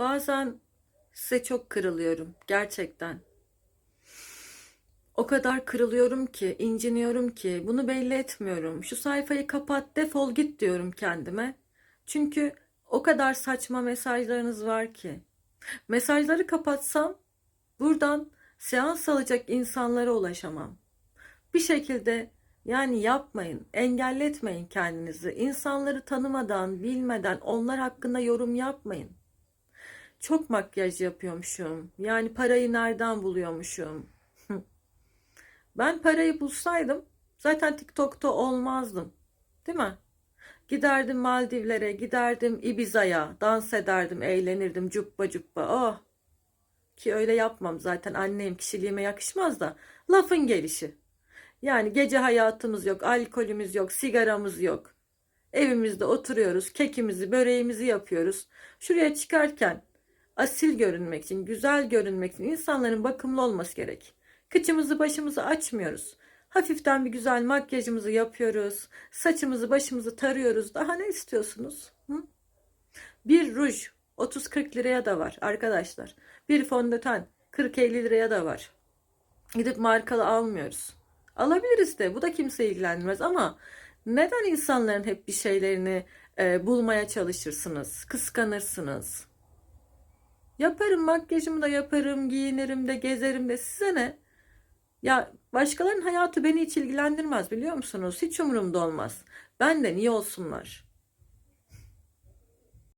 Bazen size çok kırılıyorum gerçekten. O kadar kırılıyorum ki, inciniyorum ki bunu belli etmiyorum. Şu sayfayı kapat, defol git diyorum kendime. Çünkü o kadar saçma mesajlarınız var ki. Mesajları kapatsam buradan seans alacak insanlara ulaşamam. Bir şekilde yani yapmayın, engelletmeyin kendinizi. İnsanları tanımadan, bilmeden onlar hakkında yorum yapmayın. Çok makyaj yapıyormuşum. Yani parayı nereden buluyormuşum? Ben parayı bulsaydım zaten TikTok'ta olmazdım. Değil mi? Giderdim Maldivlere, giderdim Ibiza'ya, dans ederdim, eğlenirdim cuppa cuppa. Oh! Ki öyle yapmam zaten annem kişiliğime yakışmaz da lafın gelişi. Yani gece hayatımız yok, alkolümüz yok, sigaramız yok. Evimizde oturuyoruz, kekimizi, böreğimizi yapıyoruz. Şuraya çıkarken asil görünmek için, güzel görünmek için insanların bakımlı olması gerek. Kıçımızı başımızı açmıyoruz. Hafiften bir güzel makyajımızı yapıyoruz. Saçımızı başımızı tarıyoruz. Daha ne istiyorsunuz? Hı? Bir ruj 30-40 liraya da var arkadaşlar. Bir fondöten 40-50 liraya da var. Gidip markalı almıyoruz. Alabiliriz de bu da kimse ilgilenmez ama neden insanların hep bir şeylerini e, bulmaya çalışırsınız? Kıskanırsınız. Yaparım makyajımı da yaparım, giyinirim de, gezerim de size ne? Ya başkalarının hayatı beni hiç ilgilendirmez biliyor musunuz? Hiç umurumda olmaz. Benden iyi olsunlar.